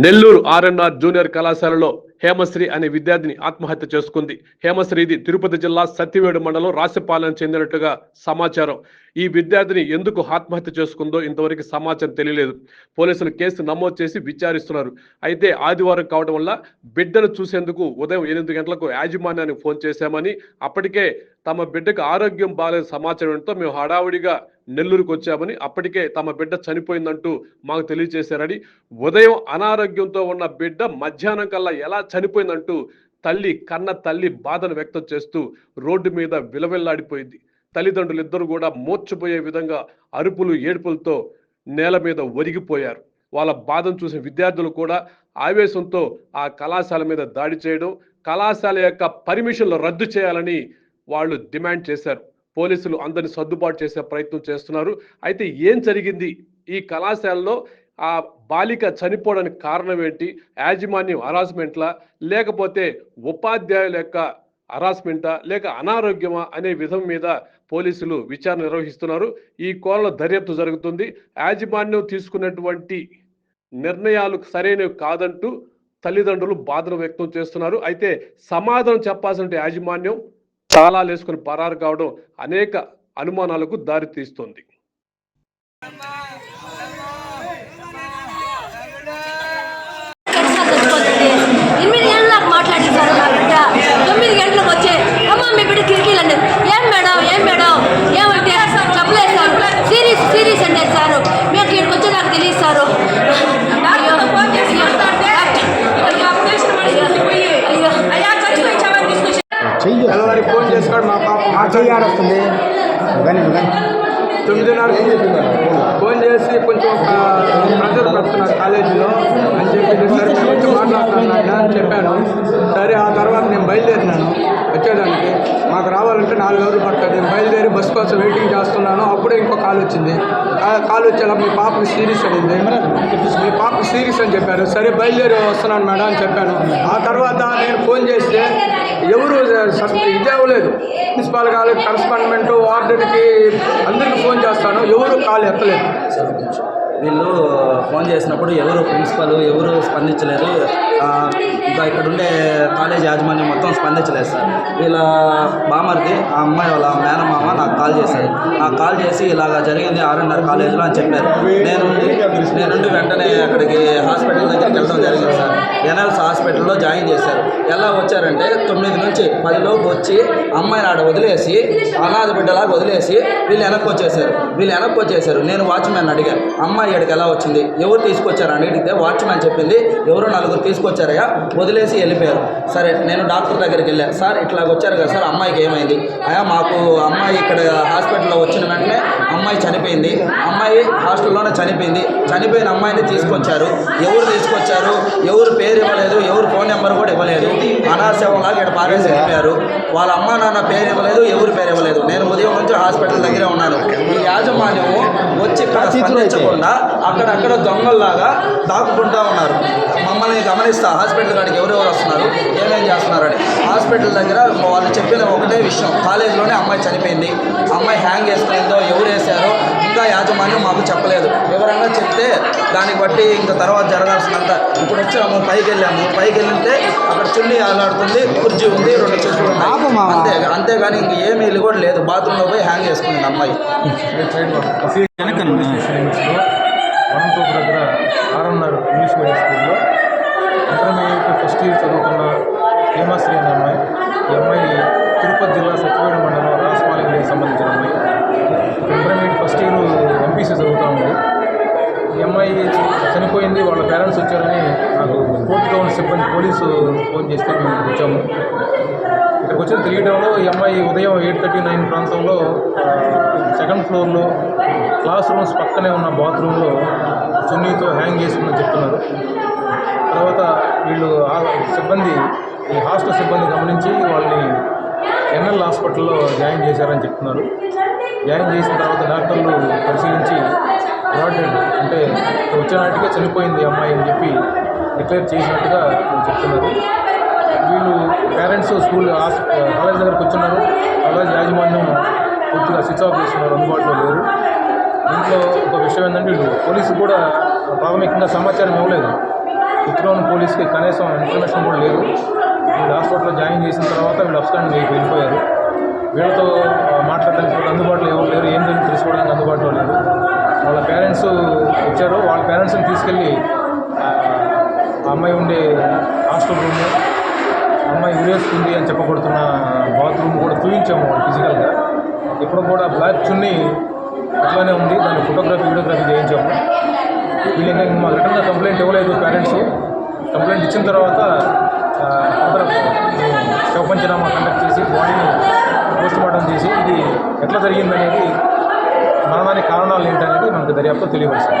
Nellore RNR junior కళాశాలలో హేమశ్రీ అనే విద్యార్థిని ఆత్మహత్య చేసుకుంది. హేమశ్రీది తిరుపతి జిల్లా సత్యవేడు మండలం రాసిపాలెం చెందినట్టుగా సమాచారం. ఈ విద్యార్థిని ఎందుకు ఆత్మహత్య చేసుకుందో ఇంతవరకు సమాచారం తెలియలేదు. పోలీసులు కేసు నమోదు చేసి విచారిస్తున్నారు. అయితే ఆదివారం కావడం వల్ల బిడ్డను చూసేందుకు ఉదయం ఎనిమిది గంటలకు యాజమాన్యానికి ఫోన్ చేశామని అప్పటికే తమ బిడ్డకు ఆరోగ్యం బాగాలేదు సమాచారంతో మేము హడావుడిగా నెల్లూరుకు వచ్చామని అప్పటికే తమ బిడ్డ చనిపోయిందంటూ మాకు తెలియజేశారని ఉదయం అనారోగ్యంతో ఉన్న బిడ్డ మధ్యాహ్నం కల్లా ఎలా చనిపోయిందంటూ తల్లి కన్న తల్లి బాధను వ్యక్తం చేస్తూ రోడ్డు మీద విలవిల్లాడిపోయింది. తల్లిదండ్రులు ఇద్దరు కూడా మూర్చపోయే విధంగా అరుపులు ఏడుపులతో నేల మీద ఒరిగిపోయారు. వాళ్ళ బాధను చూసిన విద్యార్థులు కూడా ఆవేశంతో ఆ కళాశాల మీద దాడి చేయడం కళాశాల యొక్క పర్మిషన్లు రద్దు చేయాలని వాళ్ళు డిమాండ్ చేశారు. పోలీసులు అందరిని సర్దుబాటు చేసే ప్రయత్నం చేస్తున్నారు. అయితే ఏం జరిగింది? ఈ కళాశాలలో ఆ బాలిక చనిపోవడానికి కారణం ఏంటి? యాజమాన్యం హరాస్మెంట్లా? లేకపోతే ఉపాధ్యాయుల యొక్క హరాస్మెంటా? లేక అనారోగ్యమా? అనే విధం మీద పోలీసులు విచారణ నిర్వహిస్తున్నారు. ఈ కోణంలో దర్యాప్తు జరుగుతుంది. యాజమాన్యం తీసుకున్నటువంటి నిర్ణయాలు సరైనవి కాదంటూ తల్లిదండ్రులు బాధను వ్యక్తం చేస్తున్నారు. అయితే సమాధానం చెప్పాల్సిన యాజమాన్యం తాళాలు వేసుకుని పరారు కావడం అనేక అనుమానాలకు దారితీస్తుంది ఎట్లా చచ్చిపోతుంది ఎనిమిది గంటలకు మాట్లాడించారు నా బిడ్డ తొమ్మిది గంటలకు వచ్చే అమ్మ మీ బిడ్డ కిరికీలు అన్నారు ఏం మేడం ఏం మేడం ఏమంటే చెప్పలేదు సార్ సీరియస్ సీరియస్ అంటే సార్ మేము ఇక్కడికి వచ్చి నాకు తెలియదు సార్ అయ్యో అయ్యో అయ్యో చెయ్యి తెల్లవారికి ఫోన్ చేసుకోవడం వస్తుంది. పాప చెయ్యి ఆడొస్తుంది కానీ ఫోన్ చేసి కొంచెం ప్రెజర్ పెడుతున్నారు కాలేజీలో అని చెప్పి సార్ నేను వచ్చి మాట్లాడుతున్నాను అని చెప్పాను. సరే ఆ తర్వాత నేను బయలుదేరినాను వచ్చేదానికి. మాకు రావాలంటే నాలుగు రోజులు పడుతుంది. నేను బయలుదేరి బస్ కోసం వెయిటింగ్ చేస్తున్నాను. అప్పుడే ఇంకో కాల్ వచ్చింది. కాల్ వచ్చేలా మీ పాపకి సీరియస్ అయింది. మీ అని చెప్పారు సరే బయలుదేరి వస్తున్నాను మేడం అని చెప్పాను. ఆ తర్వాత నేను ఫోన్ చేస్తే ఎవరు సస్- ఇది అవ్వలేదు. ప్రిన్సిపాల్ కాలేజ్ కరస్పాండ్మెంట్ వార్డెన్కి అందరికీ ఫోన్ చేస్తాను. ఎవరు కాల్ ఎత్తలేదు. వీళ్ళు ఫోన్ చేసినప్పుడు ఎవరు ప్రిన్సిపల్ ఎవరు స్పందించలేరు ఇంకా ఇక్కడ ఉండే కాలేజ్ యాజమాన్యం మొత్తం స్పందించలేదు సార్. వీళ్ళ బామర్ది ఆ అమ్మాయి వాళ్ళ మేనమామ నాకు కాల్ చేశారు. నాకు కాల్ చేసి ఇలాగ జరిగింది ఆర్ఎన్ఆర్ కాలేజీలో అని చెప్పారు. నేను నేనుండి వెంటనే అక్కడికి హాస్పిటల్ దగ్గరికి వెళ్ళడం జరిగింది సార్. ఎన్ఎల్స్ హాస్పిటల్లో జాయిన్ చేశారు. ఎలా వచ్చారంటే తొమ్మిది నుంచి పదిలోపు వచ్చి అమ్మాయిని ఆడ వదిలేసి అనాథ బిడ్డలాగా వదిలేసి వీళ్ళు వెనక్కి వచ్చేసారు. వీళ్ళు వెనక్కి వచ్చేసారు. నేను వాచ్మెన్ అడిగా అమ్మాయి ఇక్కడికి ఎలా వచ్చింది? ఎవరు తీసుకొచ్చారు? అని అడిగితే వాచ్మెన్ చెప్పింది ఎవరో నలుగురు తీసుకొచ్చారయ్యా వదిలేసి వెళ్ళిపోయారు. సరే నేను డాక్టర్ దగ్గరికి వెళ్ళాను సార్ ఇట్లా వచ్చారు కదా సార్ అమ్మాయికి ఏమైంది? అయ్యా మాకు అమ్మాయి ఇక్కడ హాస్పిటల్లో వచ్చిన వెంటనే అమ్మాయి చనిపోయింది. అమ్మాయి హాస్టల్లోనే చనిపోయింది. చనిపోయిన అమ్మాయిని తీసుకొచ్చారు. ఎవరు తీసుకొచ్చారు? ఎవరు పేరు ఇవ్వలేదు. ఎవరు ఫోన్ నెంబర్ కూడా ఇవ్వలేదు. అనాశవంలాగా ఇక్కడ పారేసి వెళ్ళిపోయారు. వాళ్ళ అమ్మ నాన్న పేరు ఇవ్వలేదు ఎవరు పేరు ఇవ్వలేదు. నేను ఉదయం నుంచి హాస్పిటల్ దగ్గరే ఉన్నాను. ఈ యాజమాన్యము వచ్చి ఇక్కడ స్పందించకుండా అక్కడక్కడ దొంగల్లాగా దాక్కుంటా ఉన్నారు. మమ్మల్ని గమనిస్తా హాస్పిటల్ కాడికి ఎవరెవరు వస్తున్నారు ఏమేం చేస్తున్నారని. హాస్పిటల్ దగ్గర వాళ్ళు చెప్పిన ఒకటే విషయం కాలేజీలోనే అమ్మాయి చనిపోయింది. అమ్మాయి హ్యాంగ్ వేసుకుందో ఎవరు వేశారో ఇంకా యాజమాన్యం మాకు చెప్పలేదు. వివరంగా దాన్ని బట్టి ఇంకా తర్వాత జరగాల్సినంత ఇప్పుడు వచ్చాము పైకి వెళ్ళాము పైకి వెళ్తే అక్కడ చున్నీ ఆలాడుతుంది కుర్చీ ఉంది రెండు చెట్లు. అంతే అంతేగాని ఇంక ఏమీ ఇల్లు కూడా లేదు. బాత్రూంలో పోయి హ్యాంగ్ చేసుకుంది అమ్మాయి. లిమిట్స్లో అనంతపురం దగ్గర ఆర్ఎన్ఆర్ ఇంగ్లీష్ మీడియం స్కూల్లో ఇంటర్మీడియట్ ఫస్ట్ ఇయర్ చదువుతున్న హేమాశ్రీ అనే అమ్మాయి. ఈ అమ్మాయి తిరుపతి జిల్లా సత్యవేడ మండలం రాసపాలెంకి సంబంధించిన అమ్మాయి ఇంటర్మీడియట్ ఫస్ట్ ఇయర్ ఎంపీసీ చదువుతూ ఉంది ఈ అమ్మాయి చనిపోయింది వాళ్ళ పేరెంట్స్ వచ్చారని నాకు కోర్టు టౌన్ సిబ్బంది పోలీసు ఫోన్ చేస్తే మేము వచ్చాము. ఇక్కడికి వచ్చిన తెలియడంలో ఈ అమ్మాయి ఉదయం ఎయిట్ థర్టీ నైన్ ప్రాంతంలో సెకండ్ ఫ్లోర్లో క్లాస్ రూమ్స్ పక్కనే ఉన్న బాత్రూంలో చున్నీతో హ్యాంగ్ చేసుకుని చెప్తున్నారు. తర్వాత వీళ్ళు సిబ్బంది ఈ హాస్టల్ సిబ్బంది గమనించి వాళ్ళని ఎన్ఎల్ హాస్పిటల్లో జాయిన్ చేశారని చెప్తున్నారు. జాయిన్ చేసిన తర్వాత డాక్టర్లు పరిశీలించి వార్డెన్ అంటే వచ్చినట్టుగా నాటికే చనిపోయింది అమ్మాయి అని చెప్పి డిక్లేర్ చేసినట్టుగా చెప్తున్నారు. వీళ్ళు పేరెంట్స్ స్కూల్ కాలేజ్ దగ్గరకు వచ్చున్నారు కాలేజ్ యాజమాన్యం పూర్తిగా స్విచ్ ఆఫ్ చేస్తున్నారు. అందుబాటులో లేరు. దీంట్లో ఒక విషయం ఏంటంటే వీళ్ళు పోలీసు కూడా ప్రాథమికంగా సమాచారం ఇవ్వలేదు. ఉత్తరవన్ పోలీస్కి కనీసం ఇన్ఫర్మేషన్ కూడా లేదు. వీళ్ళు హాస్పిటల్లో జాయిన్ చేసిన తర్వాత వీళ్ళు అప్స్టాండ్ వెళ్ళిపోయారు. వీళ్ళతో మాట్లాడడానికి అందుబాటులో ఎవరు లేరు. ఏం తెలుసుకోవడానికి అందుబాటులో లేదు. వాళ్ళ పేరెంట్స్ని తీసుకెళ్ళి ఆ, అమ్మాయి ఉండే హాస్టల్ రూమ్ అమ్మాయి ఉరేసుకుంది అని చెప్పబడుతున్న బాత్రూమ్ కూడా చూపించాము ఫిజికల్గా. ఇప్పుడు కూడా బ్లాక్ చున్నీ అట్లానే ఉంది. దాన్ని ఫోటోగ్రఫీ వీడియోగ్రఫీ చేయించాము. వీళ్ళు ఇంకా మా రిటర్న్గా కంప్లైంట్ ఇవ్వలేదు పేరెంట్స్. కంప్లైంట్ ఇచ్చిన తర్వాత ఆ, అందరూ శవ కండక్ట్ చేసి బాడీని పోస్ట్మార్టం చేసి ఇది ఎట్లా జరిగిందనేది మరణానికి కారణాలు ఏంటనేది మనకు దర్యాప్తు తెలియవలసింది